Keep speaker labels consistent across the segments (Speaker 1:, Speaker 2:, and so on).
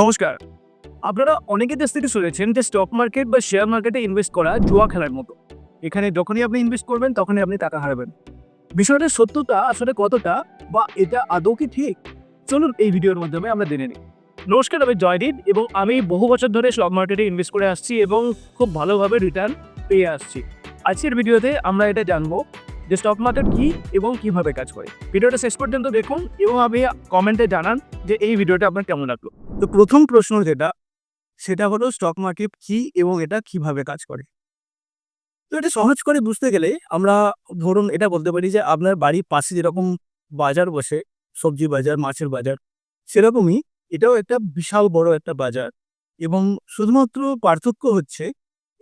Speaker 1: নমস্কার। আপনারা অনেকে দেশ থেকে শুনেছেন যে স্টক মার্কেট বা শেয়ার মার্কেটে ইনভেস্ট করা জুয়া খেলার মতো। এখানে যখনই আপনি ইনভেস্ট করবেন, তখনই আপনি টাকা হারাবেন। বিষয়টার সত্যতা আসলে কতটা বা এটা আদৌ কি ঠিক? চলুন এই ভিডিওর মাধ্যমে আমরা জেনে নিই। নমস্কার, আমি জয়দীপ এবং আমি বহু বছর ধরে স্টক মার্কেটে ইনভেস্ট করে আসছি এবং খুব ভালোভাবে রিটার্ন পেয়ে আসছি। আজকের ভিডিওতে আমরা এটা জানব যে স্টক মার্কেট কী এবং কীভাবে কাজ করে। ভিডিওটা শেষ পর্যন্ত দেখুন এবং আমি কমেন্টে জানান যে এই ভিডিওটা আপনার কেমন লাগল। তো প্রথম প্রশ্ন যেটা, সেটা হলো স্টক মার্কেট কি এবং এটা কীভাবে কাজ করে? তো এটা সহজ করে বুঝতে গেলে আমরা ধরুন এটা বলতে পারি যে আপনার বাড়ির পাশে যেরকম বাজার বসে, সবজি বাজার, মাছের বাজার, সেরকমই এটাও একটা বিশাল বড় একটা বাজার এবং শুধুমাত্র পার্থক্য হচ্ছে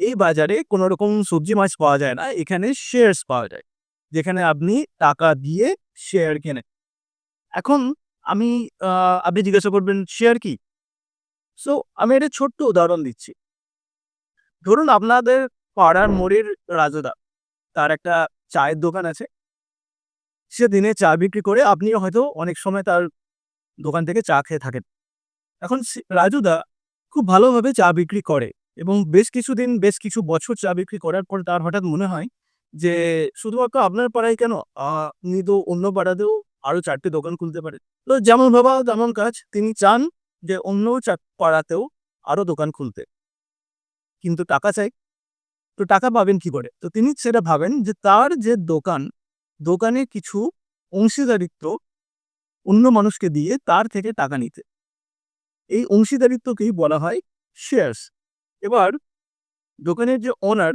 Speaker 1: এই বাজারে কোনো রকম সবজি মাছ পাওয়া যায় না, এখানে শেয়ারস পাওয়া যায়, যেখানে আপনি টাকা দিয়ে শেয়ার কেনেন। এখন আমি আপনি জিজ্ঞাসা করবেন শেয়ার কি? সো আমি একটা ছোট্ট উদাহরণ দিচ্ছি। ধরুন আপনাদের পাড়ার মোড়ের রাজদা তার একটা চায়ের দোকান আছে। সে দিনে চা বিক্রি করে আপনি হয়তো অনেক সময় তার দোকান থেকে চা খেয়ে থাকেন। এখন রাজুদা খুব ভালোভাবে চা বিক্রি করে এবং বেশ কিছুদিন বেশ কিছু বছর চা বিক্রি করার পর তার হঠাৎ মনে হয় যে শুধুমাত্র আপনার পাড়ায় কেন? আহ, উনি তো অন্য পাড়াতেও আরও চারটে দোকান খুলতে পারে তো যেমন ভাবা তেমন কাজ তিনি চান যে অন্য পাড়াতেও আরও দোকান খুলতে। কিন্তু টাকা চাই? তো টাকা পাবেন কি করে? তো তিনি সেটা ভাবেন যে তার যে দোকান, দোকানে কিছু অংশীদারিত্ব অন্য মানুষকে দিয়ে তার থেকে টাকা নিতে। এই অংশীদারিত্বকেই বলা হয় শেয়ার্স এবার দোকানের যে ওনার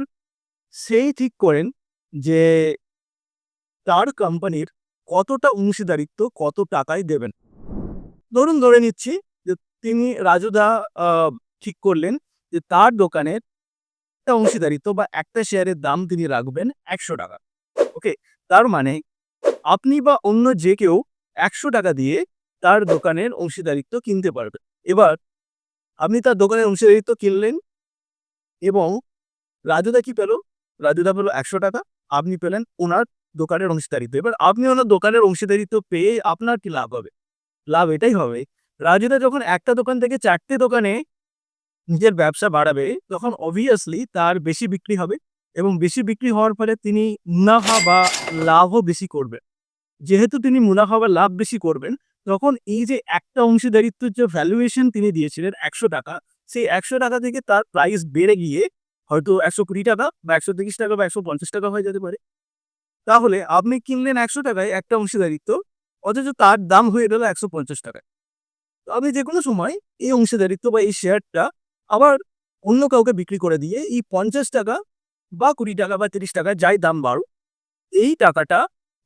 Speaker 1: সেই ঠিক করেন যে তার কোম্পানির কতটা অংশীদারিত্ব, কত টাকায় দেবেন। ধরুন ধরে নিচ্ছি তিনি রাজুদা ঠিক করলেন যে তার দোকানের একটা অংশীদারিত্ব বা একটা শেয়ারের দাম তিনি রাখবেন একশো টাকা। ওকে? তার মানে আপনি বা অন্য যে কেউ একশো টাকা দিয়ে তার দোকানের অংশীদারিত্ব কিনতে পারবেন এবার আপনি তার দোকানের অংশীদারিত্ব কিনলেন এবং রাজুদা কি পেল? রাজুদা পেল একশো টাকা, আপনি পেলেন ওনার দোকানের অংশীদারিত্ব। এবার আপনি ওনার দোকানের অংশীদারিত্ব পেয়ে আপনার কি লাভ হবে? লাভ এটাই হবে রাজুদা যখন একটা দোকান থেকে চারটে দোকানে নিজের ব্যবসা বাড়াবে, তখন অবভিয়াসলি তার বেশি বিক্রি হবে এবং বেশি বিক্রি হওয়ার ফলে তিনি মুনাফা বা লাভও বেশি করবেন। যেহেতু তিনি মুনাফা বা লাভ বেশি করবেন, তখন এই যে একটা অংশীদারিত্বের যে ভ্যালুয়েশন তিনি দিয়েছিলেন একশো টাকা, সেই একশো টাকা থেকে তার প্রাইস বেড়ে গিয়ে হয়তো একশো কুড়ি টাকা বা একশো তিরিশ টাকা বা একশো পঞ্চাশ টাকা হয়ে যেতে পারে। তাহলে আপনি কিনলেন একশো টাকায় একটা অংশীদারিত্ব, অথচ তার দাম হয়ে গেল একশো পঞ্চাশ টাকায়। আপনি যে কোনো সময় এই অংশীদারিত্ব বা এই শেয়ারটা আবার অন্য কাউকে বিক্রি করে দিয়ে এই পঞ্চাশ টাকা বা কুড়ি টাকা বা তিরিশ টাকা যাই দাম বাড়ুক, এই টাকাটা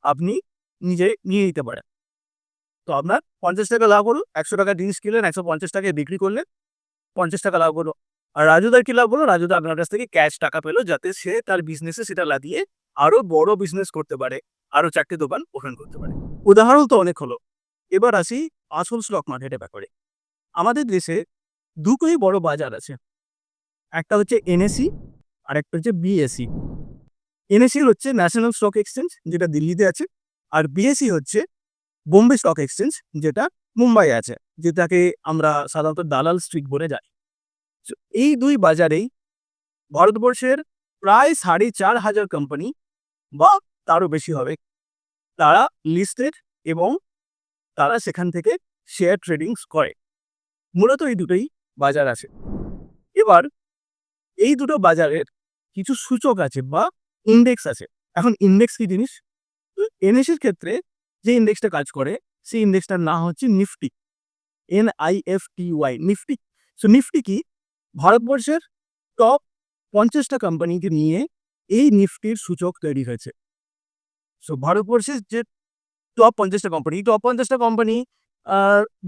Speaker 1: আপনি নিজে নিয়ে নিতে পারেন। তো আপনার পঞ্চাশ টাকা লাভ হলো, একশো টাকা জিনিস কিনলেন, একশো পঞ্চাশ টাকায় বিক্রি করলেন, পঞ্চাশ টাকা লাভ হলো। আর রাজুদার কি লাভ হলো? রাজুদা আপনার কাছ থেকে ক্যাশ টাকা পেল যাতে সে তার বিজনেসে সেটা লাগিয়ে আরও বড় বিজনেস করতে পারে, আরও চারটে দোকান ওপেন করতে পারে। উদাহরণ তো অনেক হলো। এবার আসি আসল স্টক মার্কেটের ব্যাপারে। আমাদের দেশে দুটোই বড় বাজার আছে। একটা হচ্ছে এনএসি আর একটা হচ্ছে বিএসসি এনএসি হচ্ছে ন্যাশনাল স্টক এক্সচেঞ্জ যেটা দিল্লিতে আছে। আর বিএসসি হচ্ছে বোম্বে স্টক এক্সচেঞ্জ যেটা মুম্বাই আছে, যেটাকে আমরা সাধারণত দালাল স্ট্রিট বলে যাই এই দুই বাজারেই ভারতবর্ষের প্রায় সাড়ে চার হাজার কোম্পানি বা তারও বেশি হবে। তারা লিস্টেড এবং তারা সেখান থেকে শেয়ার ট্রেডিংস করে। মূলত এই দুটোই বাজার আছে। এবার এই দুটো বাজারের কিছু সূচক আছে বা ইন্ডেক্স আছে। এখন ইন্ডেক্স কি জিনিস? এনএসির ক্ষেত্রে যে ইন্ডেক্সটা কাজ করে, সেই ইন্ডেক্সটার নাম হচ্ছে Nifty N I F T Y Nifty so Nifty কি? ভারতবর্ষের টপ পঞ্চাশটা কোম্পানিকে নিয়ে এই নিফটির সূচক তৈরি হয়েছে। সো ভারতবর্ষের যে টপ পঞ্চাশটা কোম্পানি টপ পঞ্চাশটা কোম্পানি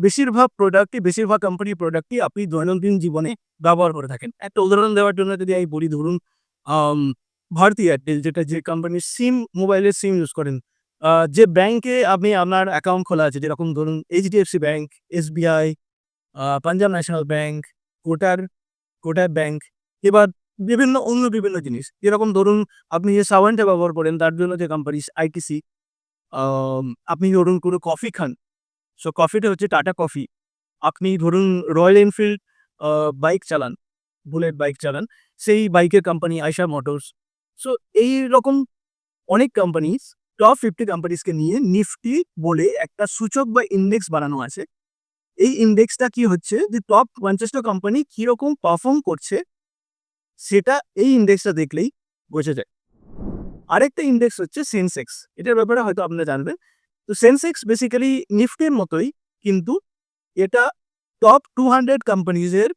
Speaker 1: বেশিরভাগ প্রোডাক্টই বেশিরভাগ কোম্পানির প্রোডাক্টই আপনি দৈনন্দিন জীবনে ব্যবহার করে থাকেন। একটা উদাহরণ দেওয়ার জন্য যদি আমি বলি, ধরুন ভারতী এয়ারটেল যেটা যে কোম্পানির সিম মোবাইলের সিম ইউজ করেন যে ব্যাংকে আপনি আপনার অ্যাকাউন্ট খোলা আছে, যেরকম ধরুন HDFC bank SBI Punjab national bank Kotak Kotak bank এবার বিভিন্ন, অন্য বিভিন্ন জিনিস। যেরকম ধরুন, আপনি যে সাবানটা ব্যবহার করেন, তার জন্য যে কোম্পানি আইটিসি আপনি ধরুন কোনো কফি খান। সো কফিটা হচ্ছে টাটা কফি আপনি ধরুন রয়্যাল এনফিল্ড বাইক চালান বুলেট বাইক চালান, সেই বাইকের কোম্পানি আইসা মোটরস সো এই রকম অনেক কোম্পানিজ টপ ফিফটি কোম্পানিজকে নিয়ে নিফটি বলে একটা সূচক বা ইন্ডেক্স বানানো আছে। এই ইন্ডেক্সটা কি হচ্ছে যে টপ পঞ্চাশটা কোম্পানি কীরকম পারফর্ম করছে, সেটা এই ইন্ডেক্সটা দেখলেই বোঝা যায়। আরেকটা ইন্ডেক্স হচ্ছে সেন্সেক্স এটার ব্যাপারে হয়তো আপনারা জানবেন। তো সেন্সেক্স বেসিক্যালি নিফটির মতোই, কিন্তু এটা টপ টু হান্ড্রেড কোম্পানিজের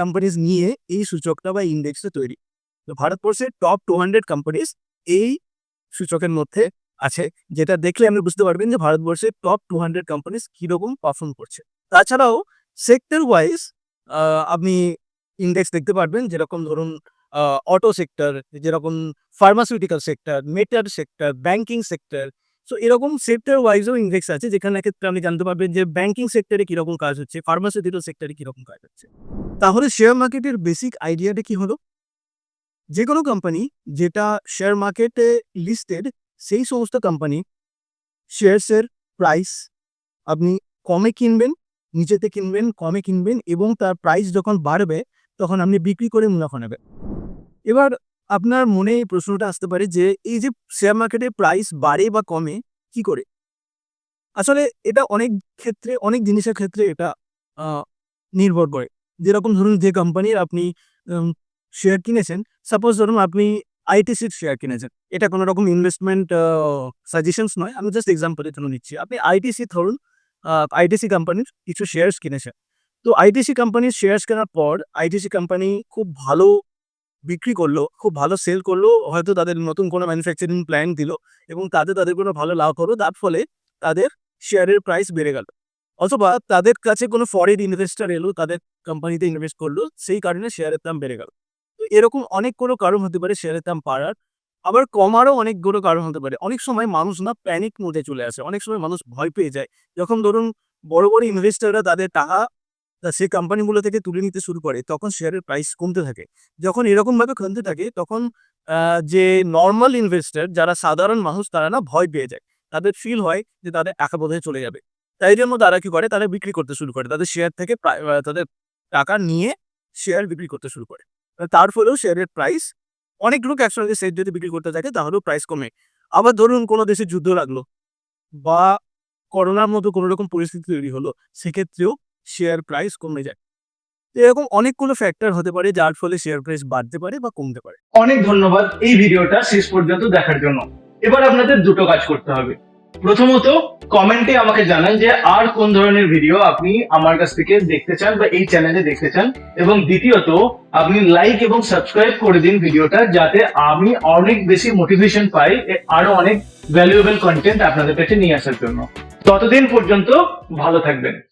Speaker 1: কোম্পানিজ নিয়ে এই সূচকটা বা ইন্ডেক্সটা তৈরি। তো ভারতবর্ষের টপ টু হান্ড্রেড কোম্পানিজ এই সূচকের মধ্যে আছে, যেটা দেখলে আপনি বুঝতে পারবেন যে ভারতবর্ষের টপ টু হান্ড্রেড কোম্পানিজ কীরকম পারফর্ম করছে। তাছাড়াও সেক্টর ওয়াইজ আপনি ইন্ডেক্স দেখতে পারবেন, যেরকম ধরুন অটো সেক্টর যেরকম pharmaceutical sector metal sector banking sector so এরকম সেক্টর ওয়াইজও ইন্ডেক্স আছে, যেখানে ক্ষেত্রে আপনি জানতে পারবেন যে ব্যাংকিং সেক্টরে কীরকম কাজ হচ্ছে ফার্মাসিউটিক্যাল সেক্টরে কীরকম কাজ হচ্ছে। তাহলে শেয়ার মার্কেটের বেসিক আইডিয়াটা কি হলো? যে কোনো কোম্পানি যেটা শেয়ার মার্কেটে লিস্টেড সেই সমস্ত কোম্পানি শেয়ারসের প্রাইস আপনি কমে কিনবেন, নিচেতে কিনবেন, কমে কিনবেন এবং তার প্রাইস যখন বাড়বে, তখন আপনি বিক্রি করে মুনাফা নেবেন। এবার আপনার মনে এই প্রশ্নটা আসতে পারে যে, এই যে শেয়ার মার্কেটে প্রাইস বাড়ে বা কমে, কি করে? আসলে এটা অনেক ক্ষেত্রে, অনেক জিনিসের ক্ষেত্রে এটা নির্ভর করে। যেরকম ধরুন যে কোম্পানির আপনি শেয়ার কিনেছেন সাপোজ ধরুন আপনি আইটিসির শেয়ার কিনেছেন। এটা কোনো রকম ইনভেস্টমেন্ট সাজেশনস নয়। আমি জাস্ট এক্সাম্পলের জন্য নিচ্ছি। আপনি আইটিসি ধরুন আইটিসি কোম্পানির কিছু শেয়ার্স কিনেছেন। তো আইটিসি কোম্পানির শেয়ার্স কেনার পর আইটিসি কোম্পানি খুব ভালো বিক্রি করল, খুব ভালো সেল করল, হয়তো তাদের নতুন কোনো ম্যানুফ্যাকচারিং প্ল্যান দিল এবং তাতে তাদের কোনো ভালো লাভ হলো, তার ফলে তাদের শেয়ারের প্রাইস বেড়ে গেল। অথবা তাদের কাছে কোনো ফরেন ইনভেস্টার এলো, তাদের কোম্পানিতে ইনভেস্ট করল, সেই কারণে শেয়ারের দাম বেড়ে গেল। তো এরকম অনেক কোনো কারণ হতে পারে শেয়ারের দাম বাড়ার, আবার কমারও অনেকগুলো কারণ হতে পারে। অনেক সময় মানুষ না প্যানিক মোডে চলে আসে, অনেক সময় মানুষ ভয় পেয়ে যায়। যখন ধরুন বড় বড় ইনভেস্টাররা তাদের টাকা তা সেই কোম্পানিগুলো থেকে তুলে নিতে শুরু করে, তখন শেয়ারের প্রাইস কমতে থাকে। যখন এরকমভাবে কমতে থাকে, তখন যে নর্মাল ইনভেস্টর যারা সাধারণ মানুষ, তারা না ভয় পেয়ে যায়। তাদের ফিল হয় যে তাদের টাকা বোধহয় চলে যাবে। তাই জন্য তারা কি করে? তারা বিক্রি করতে শুরু করে। তাদের শেয়ার থেকে তাদের টাকা নিয়ে শেয়ার বিক্রি করতে শুরু করে। তার ফলেও শেয়ারের প্রাইস অনেক লোক একসঙ্গে শেয়ার যদি বিক্রি করতে থাকে, তাহলেও প্রাইস কমে। আবার ধরুন কোনো দেশে যুদ্ধ লাগল, বা করোনার মতো কোনো রকম পরিস্থিতি তৈরি হলো, সেক্ষেত্রেও শেয়ার প্রাইস কমে যায়। এরকম অনেকগুলো ফ্যাক্টর হতে পারে, যার ফলে শেয়ার প্রাইস বাড়তে পারে বা কমতে পারে।
Speaker 2: অনেক ধন্যবাদ এই ভিডিওটা শেষ পর্যন্ত দেখার জন্য। এবার আপনাদের দুটো কাজ করতে হবে। প্রথমত কমেন্টে আমাকে জানান যে আর কোন ধরনের ভিডিও আপনি আমার কাছ থেকে দেখতে চান বা এই চ্যানেলে দেখতে চান। এবং দ্বিতীয়ত, আপনি লাইক এবং সাবস্ক্রাইব করে দিন ভিডিওটা যাতে আমি অনেক বেশি মোটিভেশন পাই আরও অনেক ভ্যালুয়েবল কন্টেন্ট আপনাদের কাছে নিয়ে আসার জন্য। ততদিন পর্যন্ত ভালো থাকবেন।